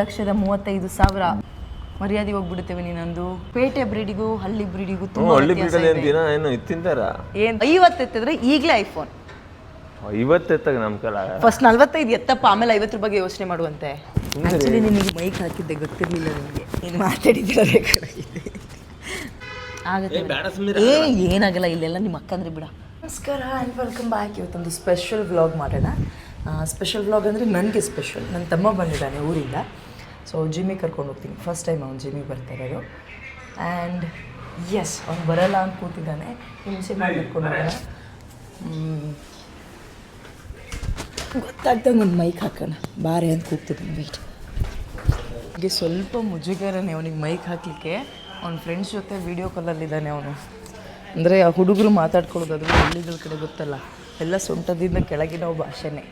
ಲಕ್ಷದ ಮೂವತ್ತೈದು ಸಾವಿರ ಮರ್ಯಾದೆ ಹೋಗ್ಬಿಡುತ್ತೇವೆ ನೀನೊಂದು. ಪೇಟೆ ಬ್ರೀಡಿಗೂ ಹಳ್ಳಿ ಬ್ರೀಡಿಗೂ ತುಂಬಾ ಹಳ್ಳಿ ವ್ಯತ್ಯಾಸ ಬೀಡಲ್ಲಿ ಏನು ಇದೆ. ದಿನ ಏನು ಇತ್ತಿಂತಾರ ಏನ್? ಐವತ್ತು ಎತ್ತಿದ್ರೆ ಈಗಲೇ ಐಫೋನ್. ಇವತ್ತೆತ್ತಾಗ ನಮ್ಮ ಕಾಲ ಫಸ್ಟ್ ನಲ್ವತ್ತೈದು ಎತ್ತಪ್ಪ ಆಮೇಲೆ ಐವತ್ತರ ಬಗ್ಗೆ ಯೋಚನೆ ಮಾಡುವಂತೆ. ಆಕ್ಚುಲಿ ನಿಮಗೆ ಮೈಕ್ ಹಾಕಿದ್ದೆ ಗೊತ್ತಿರಲಿಲ್ಲ ನಿಮಗೆ ನೀನು ಮಾತಾಡಿದ್ರೆ ಬೇಕಾಗಿದೆ ಆಗುತ್ತೆ ಏ ಏನಾಗಲ್ಲ ಇಲ್ಲೆಲ್ಲ ನಿಮ್ಮ ಅಕ್ಕಂದ್ರೆ ಬಿಡ. ನಮಸ್ಕಾರ ಆ್ಯಂಡ್ ವೆಲ್ಕಮ್ ಬ್ಯಾಕ್ ಇವತ್ತೊಂದು ಸ್ಪೆಷಲ್ ವ್ಲಾಗ್ ಮಾಡೋಣ. ಸ್ಪೆಷಲ್ ವ್ಲಾಗ್ ಅಂದರೆ ನನಗೆ ಸ್ಪೆಷಲ್ ನನ್ನ ತಮ್ಮ ಬಂದಿದ್ದಾನೆ ಊರಿಂದ. ಸೊ ಜಿಮ್ಮಿಗೆ ಕರ್ಕೊಂಡು ಹೋಗ್ತೀನಿ. ಫಸ್ಟ್ ಟೈಮ್ ಅವ್ನು ಜಿಮ್ಮಿಗೆ ಬರ್ತಾ ಇರೋದು. ಆ್ಯಂಡ್ ಎಸ್ ಅವ್ನು ಬರಲ್ಲ ಅಂತ ಕೂತಿದ್ದಾನೆ. ಹಿಂಸೆ ಮಾಡಿ ಕರ್ಕೊಂಡು ಹೋಗೋಣ. ಹ್ಮ್. ಗೊತ್ತಾಗ್ದಂಗೆ ಒಂದು ಮೈಕ್ ಹಾಕೋಣ. ಬಾರೆ ಅಂತ ಕೂಗ್ತಿದ್ದೀನಿ. ವೆಯ್ಟ್ ಹೀಗೆ ಸ್ವಲ್ಪ ಮುಜುಗರನೇ ಅವನಿಗೆ ಮೈಕ್ ಹಾಕಲಿಕ್ಕೆ. ಅವ್ನ ಫ್ರೆಂಡ್ಸ್ ಜೊತೆ ವೀಡಿಯೋ ಕಾಲಲ್ಲಿದ್ದಾನೆ ಅವನು. ಅಂದರೆ ಆ ಹುಡುಗರು ಮಾತಾಡ್ಕೊಳ್ಳೋದು ಅದು ಹಳ್ಳಿಗಳ ಕಡೆ ಗೊತ್ತಲ್ಲ. ಎಲ್ಲ ಸೊಂಟದಿಂದ ಕೆಳಗಿನ ಭಾಷೆನೇ.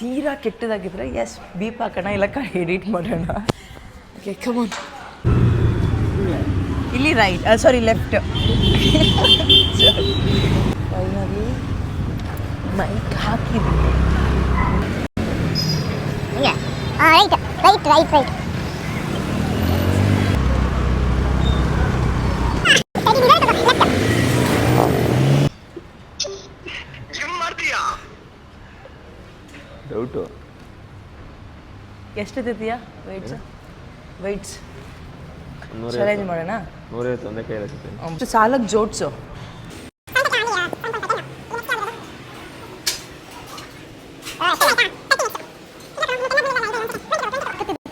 ತೀರಾ ಕೆಟ್ಟದಾಗಿದ್ರೆ ಎಸ್ ಬೀಪ್ ಹಾಕೋಣ ಇಲ್ಲ ಕ ಎಡಿಟ್ ಮಾಡೋಣ. ಓಕೆ ಕಮೋನ್ ಇಲ್ಲಿ right sorry left finally mic ಹಾಕಿದ್ವಿ. Yeah. Ah, right, right, ಎಷ್ಟೈತಿದೆಯಾ ವೆಯ್ಟ್ಸ್ ವೆಯ್ಟ್ಸ್ ನೂರ ಚಾಲೆಂಜ್ ಮಾಡೋಣ? ನೂರೈವತ್ತು ಒಂದೇ ಕೈ ಹಾಕ್ತೀನಿ ಅಷ್ಟು ಸಾಲಕ್ಕೆ ಜೋಡಿಸು.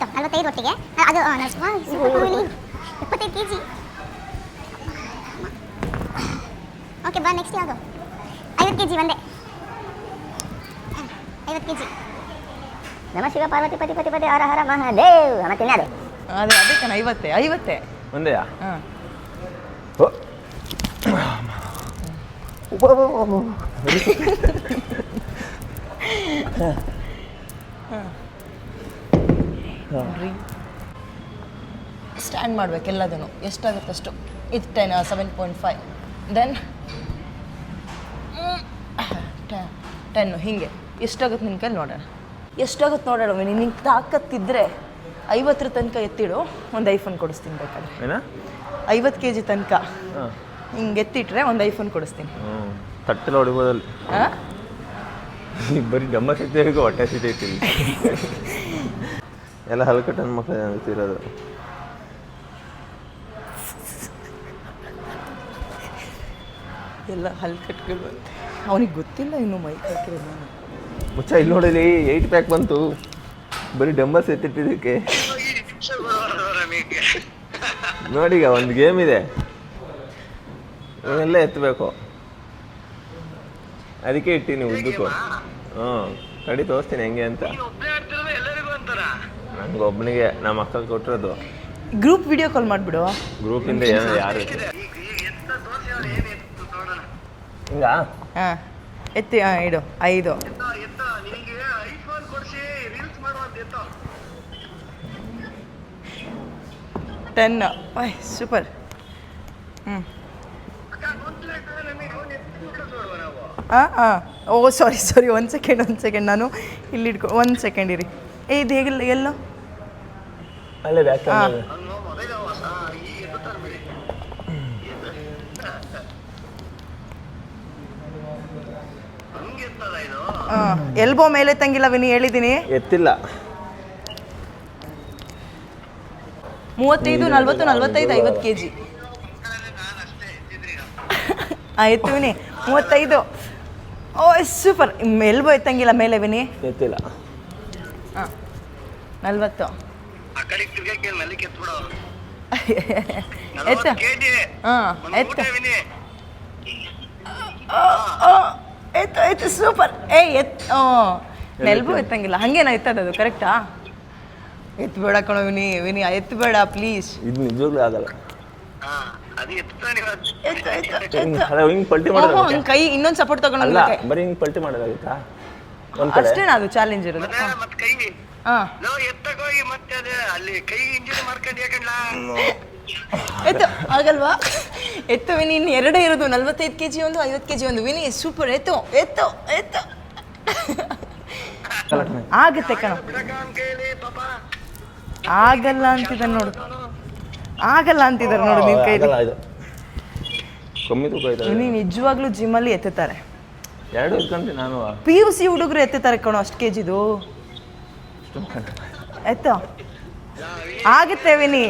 ನಲವತ್ತೈದು ಒಟ್ಟಿಗೆ ಅದು ಆ, ನ- ವಾ, super family. ಎಪ್ಪತ್ತೈದು ಕೆ ಜಿ ಓಕೆ ಬಾ ನೆಕ್ಸ್ಟ್ ಯಾವುದು? ಐವತ್ತು ಕೆ ಜಿ ಒಂದೇ ಐವತ್ತು ಕೆ ಜಿ ನಮ ಶಿವ ಪಾರ್ವತಿ ಪತಿ ಪತಿ ಪತಿ ಹರ ಹರ ಮಹಾದೇವ್. ಮತ್ತೆ ಇನ್ಯಾರು ಅದೇ. ಅದಕ್ಕೆ ಐವತ್ತೇ ಐವತ್ತೇ? ಒಂದೇಯಾ? ಹಾಂ. ನೋಡ್ರಿ ಸ್ಟ್ಯಾಂಡ್ ಮಾಡ್ಬೇಕು ಎಲ್ಲದನ್ನು. ಎಷ್ಟಾಗುತ್ತೆ ಅಷ್ಟು? ಇದು ten seven point five then ten ಹೀಗೆ. ಎಷ್ಟಾಗುತ್ತೆ ನಿನ್ನ ಕೈಲಿ ನೋಡೋಣ. ಎಷ್ಟಾಗುತ್ತೆ ನೋಡೋಣ ನಿನ್ನ ತಾಕತ್ತಿದ್ರೆ ಐವತ್ತರ ತನಕ ಎತ್ತಿಡು ಒಂದು ಐಫೋನ್ ಕೊಡಿಸ್ತೀನಿ ಬೇಕಾದ್ರೆ. ಏನ? ಐವತ್ತು ಕೆ ಜಿ ತನಕ ಹಿಂಗೆ ಎತ್ತಿಟ್ರೆ ಒಂದು ಐಫೋನ್ ಕೊಡಿಸ್ತೀನಿ. ತಟ್ಟೆಲ್ಲ ಹೊಡಿಬೋದಲ್ಲಿ ಹಾಂ ಬರೀ ಗಮ್ಮ ಸಿದ್ಧ ಹೊಟ್ಟೆ ಇಲ್ಲಿ. ಎಲ್ಲ ಹಲ್ಕಟ್ಟು ಮಕ್ಕಳು ಅಂತಿರೋದು ಎಲ್ಲ ಹಲ್ಕಟ್ಗಳು ಅವನಿಗೆ ಗೊತ್ತಿಲ್ಲ ಇನ್ನು ಮೈಕ್ ಹಾಕಿರೋದು ಮುಚ್ಚ ಇಲ್ಲಿ ನೋಡಿಲಿ ಏಯ್ಟ್ ಪ್ಯಾಕ್ ಬಂತು. ಬರೀ ಡಂಬಲ್ಸ್ ಎತ್ತಿಟ್ಟಿದ್ದಕ್ಕೆ. ನೋಡೀಗ ಒಂದು ಗೇಮ್ ಇದೆ. ಇವನ್ನೆಲ್ಲ ಎತ್ತಬೇಕು. ಅದಕ್ಕೆ ಇಟ್ಟಿನಿ ಉದ್ದಕ್ಕೂ. ಹ್ಞೂ ಕಡಿ ತೋರಿಸ್ತೀನಿ ಹೆಂಗೆ ಅಂತ. ನಂಗೆ ಒಬ್ಬನಿಗೆ ನಮ್ಮ ಅಕ್ಕ ಕೊಟ್ಟಿರೋದು. Group video call ಮಾಡಿಬಿಡು. ಗ್ರೂಪಿಂದ ಏನು ಯಾರು ಹಿಂಗ ಹಾಂ ಎತ್ತಿ ಹಾಂ ಇಡು ಐದು. ಟೆನ್ ಬಾಯ್ ಸೂಪರ್ ಹ್ಞೂ ಹಾಂ ಹಾಂ ಓ ಸಾರಿ ಸಾರಿ ಒಂದು ಸೆಕೆಂಡ್ ಒಂದು ಸೆಕೆಂಡ್ ನಾನು ಇಲ್ಲಿ ಇಟ್ಕೊ ಒಂದು ಸೆಕೆಂಡ್ ಇರಿ. ಏ ಇದು ಹೇಗಿಲ್ಲ ಎಲ್ಲೋ? ಹಾಂ ಎಲ್ಬೋ ಮೇಲೆ ತಂಗಿಲ್ಲ ವಿನಿ ಹೇಳಿದ್ದೀನಿ ಎತ್ತಿಲ್ಲ. ಮೂವತ್ತೈದು ನಲ್ವತ್ತು ನಲ್ವತ್ತೈದು ಐವತ್ತು ಕೆ ಜಿ ಆಯ್ತು ವಿನಿ. ಮೂವತ್ತೈದು. ಓ ಸೂಪರ್. ಎಲ್ಬೋ ಎತ್ತಂಗಿಲ್ಲ ಮೇಲೆ ವಿನಿ. ಎತ್ತಿಲ್ಲ. ಹಾಂ. ನಲ್ವತ್ತು. ಎತ್ತ. ಹಾಂ ಎತ್ತ. ಎತ್ತು ಎತ್ತು ಸೂಪರ್. ಏ ಎತ್ ಓ. ನೆಲ್ಬು ಎತ್ತಂಗಿಲ್ಲ. ಹಂಗೇನ ಎತ್ತದದು ಕರೆಕ್ಟಾ? ಎತ್ತು ಬೇಡ ಕಣೋ ವಿನಿ ವಿನಿ ಎತ್ತು ಬೇಡ ಪ್ಲೀಸ್ ಇದು ನಿಜವಾಗ್ಲೂ ಆಗಲ್ಲ. ಎತ್ತು ಎತ್ತು ಹಿಂಗ್ ಅಲ್ಲ ಹಿಂಗ್ ಪಲ್ಟಿ ಮಾಡೋದು ಕೈ ಇನ್ನೊಂದು ಸಪೋರ್ಟ್ ಅಲ್ಲ ತಗೊಂಡು ಬರೀ ಹಿಂಗ್ ಪಲ್ಟಿ ಮಾಡೋದಾಗುತ್ತಾ? ಒಂದ್ ಕಡೆ? ಅಷ್ಟೇನಾ ಅದು ಚಾಲೆಂಜ್ ಇರೋದು? ಕೈ. ಹಾಂ. ಲೋ ಮತ್ತೆ ಅದೇ ಅಲ್ಲಿ ಕೈ ಇಂಜಿನ್ ಮಾಡ್ಕೊಂಡು ಯಾಕಂಡ್ಲಾ ಎತ್ತು ಆಗಲ್ವಾ? ಎತ್ತು ವಿನಿ ಇನ್ನು ಎರಡೇ ಇರೋದು ನಲ್ವತ್ತೈದು ಕೆ ಜಿ ಒಂದು ಐವತ್ತು ಕೆ ಜಿ ಒಂದು. ವಿನಿ ಸೂಪರ್ ಎತ್ತು ಎತ್ತು ಎತ್ತು. ಆಗುತ್ತೆ ಕಣ. ಬಿಡಕ ಪಾಪ. ಆಗಲ್ಲ ಅಂತಿದ್ದಾರೆ ನೋಡು. ಆಗಲ್ಲ ಅಂತಿದ್ದಾರೆ ನೋಡು ನಿನ್ ಕೈ ಆಗಲ್ಲ ಇದು. ಕಮ್ಮಿ ತೂಕ ಆಯ್ತಲ್ಲ ನೀವು ನಿಜವಾಗ್ಲೂ ಜಿಮ್ಮಲ್ಲಿ ಎತ್ತುತ್ತಾರೆ. ಎರಡು ಇಟ್ಕೊಂತೀನಿ ನಾನು. ಪಿ ಯು ಸಿ ಹುಡುಗರು ಎತ್ತುತ್ತಾರೆ ಕಣೋ ಅಷ್ಟು ಕೆ ಜಿದು ಆಯ್ತಾ ಆಗುತ್ತೆ ವಿನಿ.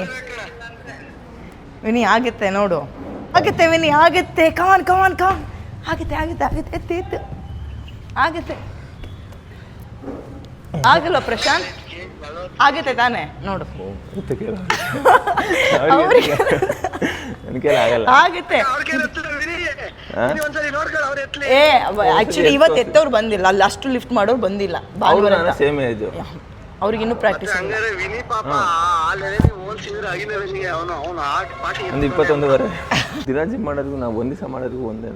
ವಿನಿ ಆಗುತ್ತೆ ನೋಡು. ಆಗುತ್ತೆ ವಿನಿ ಆಗುತ್ತೆ. ಕಮಾನ್ ಕಮಾನ್ ಕಮಾನ್ ಆಗುತ್ತೆ ಆಗುತ್ತೆ ಆಗುತ್ತೆ. ಎತ್ತು ಎತ್ತು. ಆಗುತ್ತೆ. ಆಗಲ್ಲ ಪ್ರಶಾಂತ್. ಆಗುತ್ತೆ ತಾನೆ? ನೋಡು. ಅವ್ರಿಗೆ ಆಗಲ್ಲ. ಆಗುತ್ತೆ. ಏ ಆಕ್ಚುಲಿ ಇವತ್ತು ಎತ್ತವ್ರು ಬಂದಿಲ್ಲ. ಅಲ್ಲಿ ಅಷ್ಟು ಲಿಫ್ಟ್ ಮಾಡೋರು ಬಂದಿಲ್ಲ. ಭಾನುವಾರ ಸೇಮ್ ಏಜು ಅವ್ರಿಗೆ ಇನ್ನೂ ಪ್ರಾಕ್ಟೀಸ್ ಒಂದು ಇಪ್ಪತ್ತೊಂದುವರೆ. ದಿನ ಜಿಮ್ ಮಾಡೋದಕ್ಕೂ ನಾವು ಒಂದು ದಿವಸ ಮಾಡೋದಕ್ಕೂ ಒಂದೇ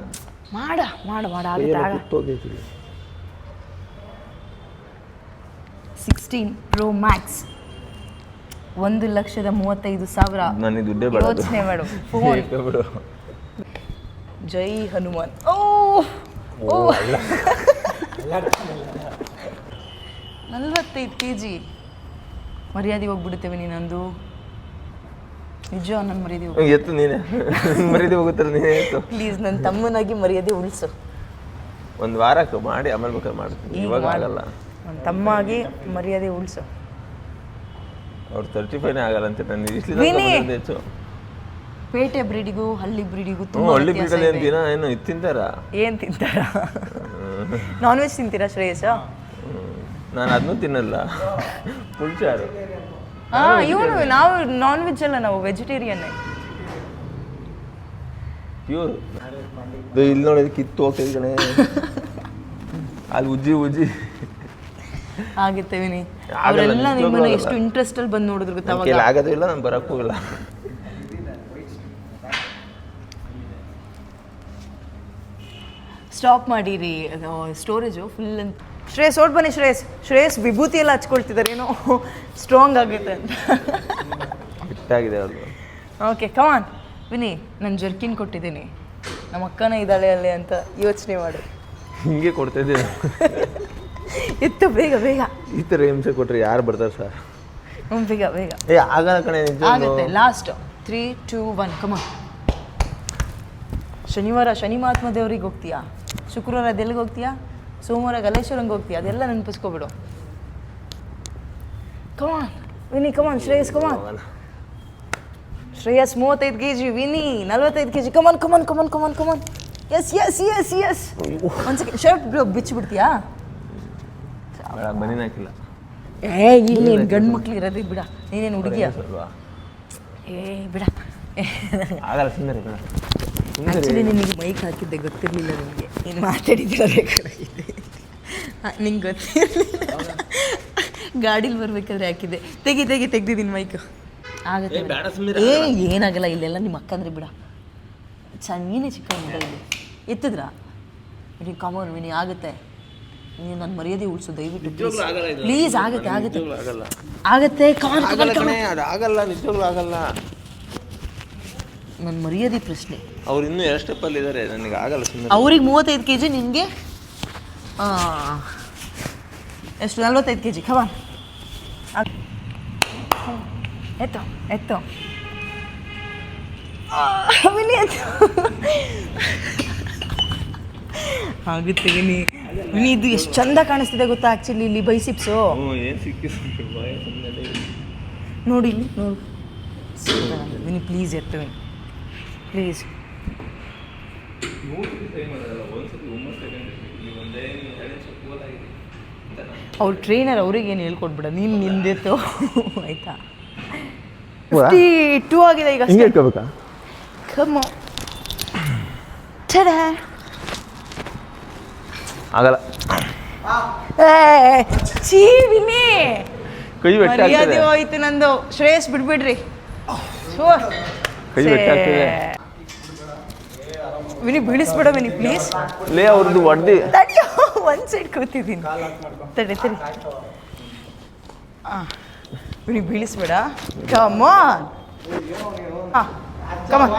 ಮಾಡ ಮಾಡ ಮಾಡ. ಆಗುತ್ತೆ ಸಿಕ್ಸ್ಟೀನ್ ಪ್ರೋ ಮ್ಯಾಕ್ಸ್ ಒಂದು ಲಕ್ಷದ ಮೂವತ್ತೈದು ಸಾವಿರ. ನನಗೆ ದುಡ್ಡೇ ಬೇಡ ಅದು. ಯೋಚನೆ ಮಾಡು. ಫೋನ್ ಏಕೆ ಬಿಡು. ಜೈ ಹನುಮಾನ್. ಓ! ಓ ನಲ್ವತ್ತೈದು ಕೆ ಜಿ ಮರ್ಯಾದೆ ಹೋಗ್ಬಿಡುತ್ತೇವೆ ನೀನಂದು. ನಿಜ ನನ್ನ ಮರ್ಯಾದೆ ಹೋಗ್ ಎತ್ತು ನೀನೆ. ಮರೀದಿ ಹೋಗುತ್ತಲ್ಲ ನೀನೇ ಎತ್ತು. ಪ್ಲೀಸ್ ನನ್ನ ತಮ್ಮನಾಗಿ ಮರ್ಯಾದೆ ಉಳಿಸು. ಒಂದು ವಾರಕ್ಕೆ ಮಾಡಿ ಆಮೇಲೆ ಬೇಕಾದ್ರೆ ಮಾಡ್ತೀನಿ. ಈಗ ಇವಾಗ ಮಾಡು. ಆಗಲ್ಲ. ನನ್ನ ತಮ್ಮಾಗಿ ಮರ್ಯಾದೆ ಉಳಿಸು. ಅವ್ರು ತರ್ಟಿ ಫೈವ್ ಆಗಲ್ಲ ಅಂತ ನಾನು ಇಷ್ಟು ವಿನಿ! ಹೆಚ್ಚು. ಪೇಟೆ ಬ್ರೀಡಿಗೂ ಹಳ್ಳಿ ಬ್ರೀಡಿಗೂ ಹ್ಞೂ ತುಂಬ ಹಳ್ಳಿ ವ್ಯತ್ಯಾಸ ಬೀಡಲ್ಲಿ ಏನು ಇದೆ. ದಿನ ಏನು ಇದು ತಿಂತಾರ? ಏನ್ ತಿಂತಾರ? ನಾನ್ ವೆಜ್ ತಿಂತೀರಾ ಶ್ರೇಯಸ್ ನಾನು ಅದನ್ನೂ ತಿನ್ನಲ್ಲ. ಪುಲ್ಚಾರು ಹಾ ಇವನು ನಾವು ನಾನ್ ವೆಜ್ ಅಲ್ಲ ನಾವು ವೆಜಿಟೇರಿಯನ್ ಪ್ಯೂರ್ ಇಲ್ಲಿ ನೋಡಿ ಕಿತ್ತು ಹೋಗ್ತಿದ್ದಾನೆ ಕಣೆ ಅಲ್ಲಿ ಉಜ್ಜಿ ಉಜ್ಜಿ. ಆಗುತ್ತೆ ವಿನಿ. ಅವರೆಲ್ಲ ನಿಮ್ಮನ್ನ ಎಷ್ಟು ಇಂಟ್ರೆಸ್ಟ್ ಅಲ್ಲಿ ಬಂದು ನೋಡಿದ್ರು ಗೊತ್ತಾ ಅವಾಗ? ಆಗೋದು ಇಲ್ಲ ನಾನು ಬರೋಕ್ಕೂ ಇಲ್ಲ. ಸ್ಟಾಪ್ ಮಾಡಿರಿ ಸ್ಟೋರೇಜು ಫುಲ್ ಅಂತ ಶ್ರೇಯಸ್ ಓಡ್ ಬನ್ನಿ ಶ್ರೇಯಸ್. ಶ್ರೇಯಸ್ ವಿಭೂತಿ ಎಲ್ಲ ಹಚ್ಕೊಳ್ತಿದ್ದಾರೆ ಏನೋ ಸ್ಟ್ರಾಂಗ್ ಆಗುತ್ತೆ ಅಂತ. ಓಕೆ ಕಮಾನ್ ವಿನಿ ನಾನು ಜರ್ಕಿನ್ ಕೊಟ್ಟಿದ್ದೀನಿ. ನಮ್ಮ ಅಕ್ಕನೇ ಇದ್ದಾಳೆ ಅಲ್ಲೇ ಅಂತ ಯೋಚನೆ ಮಾಡು. ಹಿಂಗೆ ಕೊಡ್ತಿದ್ದೆ ಎತ್ತು ಬೇಗ ಬೇಗ. ಈ ಥರ ಹಿಂಸೆ ಕೊಟ್ರೆ ಯಾರು ಬರ್ತಾರೆ ಸರ್? ಹ್ಞೂ ಬೇಗ ಬೇಗ. ಏ ಆಗಲ್ಲ ಕಣೆ ಆಗುತ್ತೆ last three two one come ಶನಿವಾರ ಶನಿ ಮಹಾತ್ಮ ದೇವ್ರಿಗೆ ಹೋಗ್ತೀಯಾ? ಶುಕ್ರವಾರ ಅದೆಲ್ಲಿಗೆ ಹೋಗ್ತೀಯಾ? ಸೋಮವಾರ ಗಲೇಶ್ವರಂಗೆ ಹೋಗ್ತೀಯಾ? ಅದೆಲ್ಲ ನೆನಪಿಸ್ಕೊಬಿಡು. Come on Vini come on Shreyas come on Shreyas ಮೂವತ್ತೈದು ಕೆ ಜಿ ವಿನಿ ನಲ್ವತ್ತೈದು K G come on come on come on come on come on yes yes yes yes ಒಂದು ಸೆಕೆಂಡ್ ಶರ್ಟ್ ಬಿಚ್ಚಿಬಿಡ್ತೀಯಾ? ಬನ್ನಿ ಹಾಕಿಲ್ಲ. ಏ ಇಲ್ಲಿ ಗಂಡು ಮಕ್ಳು ಇರೋದೇ ಬಿಡ. ನೀನೇನು ಹುಡುಗಿಯ? ಏ ಬಿಡ. ಆಗಲ್ಲ ಸುಂದರಿ ಬಿಡ ಆ್ಯಕ್ಚುಲಿ ನಿನಗೆ ಮೈಕ್ ಹಾಕಿದ್ದೆ ಗೊತ್ತಿರಲಿಲ್ಲ ನಿಮಗೆ ನೀನು ಮಾತಾಡಿದ್ದಾಗಿದ್ದೆ ನಿಂಗೆ ಗೊತ್ತಿರಲಿಲ್ಲ. ಗಾಡೀಲಿ ಬರ್ಬೇಕಾದ್ರೆ ಹಾಕಿದ್ದೆ. ತೆಗಿ ತೆಗಿ ತೆಗ್ದಿದ್ದೀನಿ ಮೈಕ್ ಆಗುತ್ತೆ ಏ, ಬೇಡ. ಬಿಡು. ಏ ಏನಾಗಲ್ಲ ಇಲ್ಲೆಲ್ಲ ನಿಮ್ಮ ಅಕ್ಕಂದ್ರೆ ಬಿಡ. ಚ ನೀನೇ ಚಿಕ್ಕ ಎತ್ತಿದ್ರಾ? ಇಡೀ ಕಾಮನ್ ವಿನಿ ಆಗುತ್ತೆ. ನೀನು ನನ್ನ ಮರ್ಯಾದೆ ಉಳಿಸು ದಯವಿಟ್ಟು ಪ್ಲೀಸ್ ಆಗುತ್ತೆ ಆಗುತ್ತೆ. ಆಗಲ್ಲ. ಆಗುತ್ತೆ ಕಾನ್ ಆಗಲ್ಲ ಕಣೆ ಅದು ಆಗಲ್ಲ ನಿಜವಾಗ್ಲೂ ಆಗಲ್ಲ. ನನ್ನ ಮರ್ಯಾದೆ ಪ್ರಶ್ನೆ. ಅವ್ರು ಇನ್ನೂ ಎಷ್ಟು ಸ್ಟೆಪ್ಪಲ್ಲಿ ಇದ್ದಾರೆ ನನಗೆ ಆಗಲ್ಲ ಸುಮ್ಮನೆ ಅವ್ರಿಗೆ ಮೂವತ್ತೈದು ಕೆ ಜಿ ನಿಮಗೆ ಎಷ್ಟು ನಲ್ವತ್ತೈದು ಕೆ ಜಿ ಖವಾನ್ ಎತ್ತೋ ಎತ್ತೋ. ಎತ್ತು. ಆಗುತ್ತೆ ವಿನಿ ವಿನಿ ಇದು ಎಷ್ಟು ಚಂದ ಕಾಣಿಸ್ತಿದೆ ಗೊತ್ತಾ ಆ್ಯಕ್ಚುಲಿ ಇಲ್ಲಿ ಬೈಸಿಪ್ಸು ನೋಡಿ ಇಲ್ಲಿ ನೋಡು. ವಿನಿ ಪ್ಲೀಸ್ ಎತ್ತವೆ ಪ್ಲೀಸ್ ಅವ್ರ ಟ್ರೈನರ್ ಅವ್ರಿಗೆ ಏನು ಹೇಳ್ಕೊಡ್ಬಿಡ ನೀನು ನಿಂದೆತ್ತು. ಆಯ್ತಾ? ಫಿಫ್ಟಿ ಟೂ ಆಗಿದೆ ಈಗ ಕಮ್ಮ ಆಗಲ್ಲ. ಚೀ ವಿನಿ ಕೈ ಬೆಟ್ಟ ಮರ್ಯಾದೆ ಆಗ್ತದೆ ಹೋಯ್ತು ನಂದು. ಶ್ರೇಯಸ್ ಬಿಡ್ಬಿಡ್ರಿ. ಶೋ ಕೈ ಬೆಟ್ಟ ಆಗ್ತದೆ. ವಿನಿ ಬೀಳಿಸ್ಬೇಡ ವಿನಿ ಪ್ಲೀಸ್ ಲೇ ಅವ್ರದ್ದು ಒಡ್ದಿ ಒಂದ್ ಒಂದು ಸೈಡ್ ಕೂತಿದ್ದೀನಿ. ತಡಿ ತಡಿ. ಹಾಂ ವಿನಿ ಬೀಳಿಸ್ಬೇಡ. ಆನ್ ಹಾಂ ಆನ್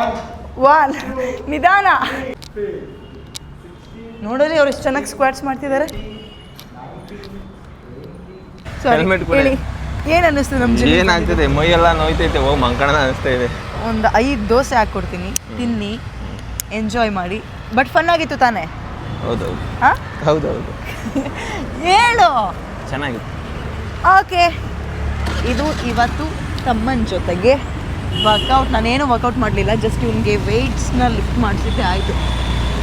ಒನ್ ನಿಧಾನ. ನೋಡೋರಿ ಅವ್ರು ಎಷ್ಟು ಚೆನ್ನಾಗಿ ಸ್ಕ್ವಾಟ್ಸ್ ಮಾಡ್ತಿದ್ದಾರೆ ಹೆಲ್ಮೆಟ್ ಕೂಡ. ಹೇಳಿ. ಏನು ನಮ್ಮ ಜಿಮ್ ಏನಾಗ್ತದೆ ಮೈಯೆಲ್ಲ ನೋಯ್ತೈತೆ. ಹೋಗಿ ಮಂಕಣ ಅನಿಸ್ತಾ ಇದೆ ಒಂದು ಐದು ದೋಸೆ ಹಾಕ್ಕೊಡ್ತೀನಿ. ತಿನ್ನಿ. ಎಂಜಾಯ್ ಮಾಡಿ. ಬಟ್ ಫನ್ ಆಗಿತ್ತು ತಾನೇ? ಹೌದೌದು ಹಾಂ? ಹೌದೌದು ಹೇಳು. ಚೆನ್ನಾಗಿತ್ತು. ಓಕೆ. ಇದು ಇವತ್ತು ತಮ್ಮನ ಜೊತೆಗೆ ವರ್ಕೌಟ್ ನಾನೇನು ವರ್ಕೌಟ್ ಮಾಡಲಿಲ್ಲ ಜಸ್ಟ್ ಇವನಿಗೆ ವೆಯ್ಟ್ಸ್ನ ಲಿಫ್ಟ್ ಮಾಡಿಸಿದ್ದೆ ಆಯಿತು.